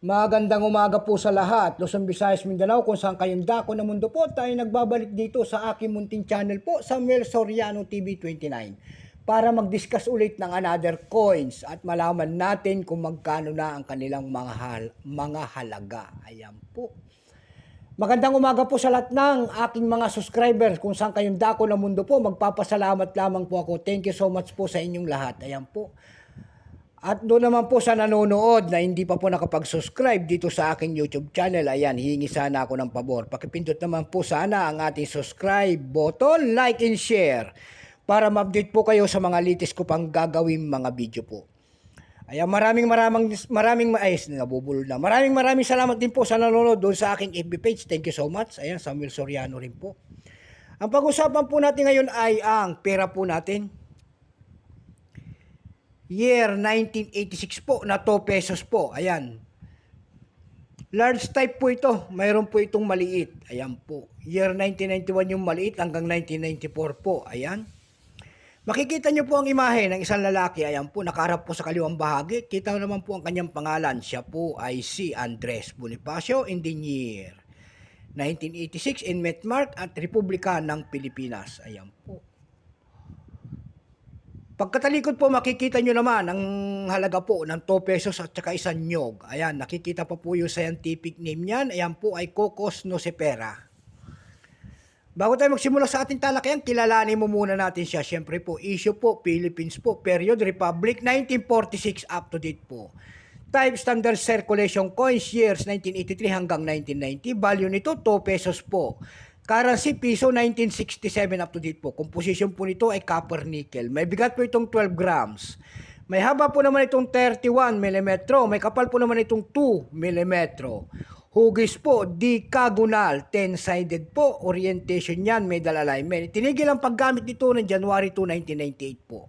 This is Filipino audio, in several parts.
Magandang umaga po sa lahat. Luzon, Visayas, Mindanao, kung saan kayong dako ng mundo po, tayo nagbabalik dito sa aking munting channel po, Samuel Soriano TV 29 para mag-discuss ulit ng another coins at malaman natin kung magkano na ang kanilang mga, hal- mga halaga. Ayan po. Magandang umaga po sa lahat ng aking mga subscribers. Kung saan kayong dako ng mundo po, magpapasalamat lamang po ako. Thank you so much po sa inyong lahat. Ayan po. At doon naman po sa nanonood na hindi pa po nakapag-subscribe dito sa aking YouTube channel, ayan, hihingi sana ako ng pabor. Pakipindot naman po sana ang ating subscribe button, like and share para ma-update po kayo sa mga latest ko pang gagawin mga video po. Ayan, maraming maraming maraming ay nabubulol na. Maraming maraming salamat din po sa nanonood doon sa aking FB page. Thank you so much. Ayan, Samuel Soriano rin po. Ang pag-usapan po natin ngayon ay ang pera po natin year 1986 po na 2 pesos po. Ayan. Large type po ito. Mayroon po itong maliit. Ayan po. Year 1991 yung maliit hanggang 1994 po. Ayan. Makikita nyo po ang imahe ng isang lalaki. Ayan po, nakaharap po sa kaliwang bahagi. Kita naman po ang kanyang pangalan. Siya po ay si Andres Bonifacio in the year 1986 in Metmark at Republika ng Pilipinas. Ayan po. Pagkatalikod po makikita nyo naman ang halaga po ng 2 pesos at saka isang nyog. Ayan, nakikita pa po yung scientific name niyan. Ayan po ay Cocos nocifera. Bago tayo magsimula sa ating talakayan, kilalanin mo muna natin siya. Siyempre po, issue po, Philippines po, period, Republic, 1946 up to date po. Type standard circulation coins years 1983 hanggang 1990. Value nito 2 pesos po. Currency piso 1967 up to date po. Composition po nito ay copper nickel. May bigat po itong 12 grams. May haba po naman itong 31 mm. May kapal po naman itong 2 mm. Hugis po, decagonal, 10-sided po. Orientation yan, medal alignment. Tinigil ang paggamit nito ng January 2, 1998 po.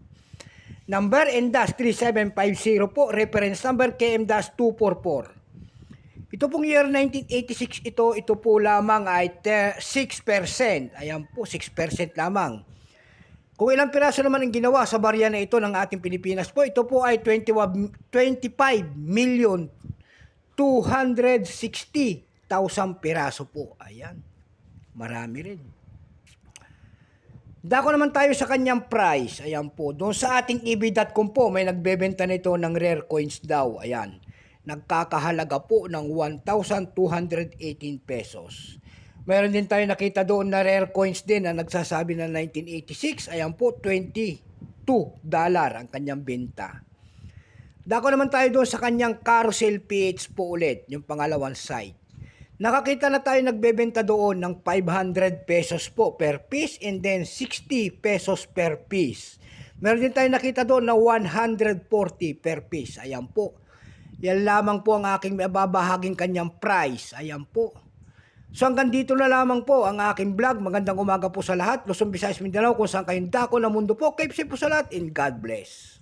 Number NDAS3750 po. Reference number KM-244. Ito pong year 1986 ito, ito po lamang ay te- 6%. Ayan po, 6% lamang. Kung ilang piraso naman ang ginawa sa barya na ito ng ating Pilipinas po, ito po ay 21, 25 million 260,000 piraso po. Ayan. Marami rin. Dako naman tayo sa kanyang price. Ayan po. Doon sa ating eBay.com po, may nagbebenta nito ng rare coins daw. Ayan. Nagkakahalaga po ng 1,218 pesos. Meron din tayo nakita doon na rare coins din na nagsasabi na 1986. Ayan po, 22 dollar ang kanyang benta. Dako naman tayo doon sa kanyang carousel PH po ulit, yung pangalawang site. Nakakita na tayo nagbebenta doon ng 500 pesos po per piece and then 60 pesos per piece. Meron din tayo nakita doon na 140 per piece. Ayan po. Yan lamang po ang aking babahaging kanyang price. Ayan po. So hanggang dito na lamang po ang aking vlog. Magandang umaga po sa lahat. Luzon, Visayas, Mindanao kung saan kayong dako ng mundo po. Keep safe po sa lahat and God bless.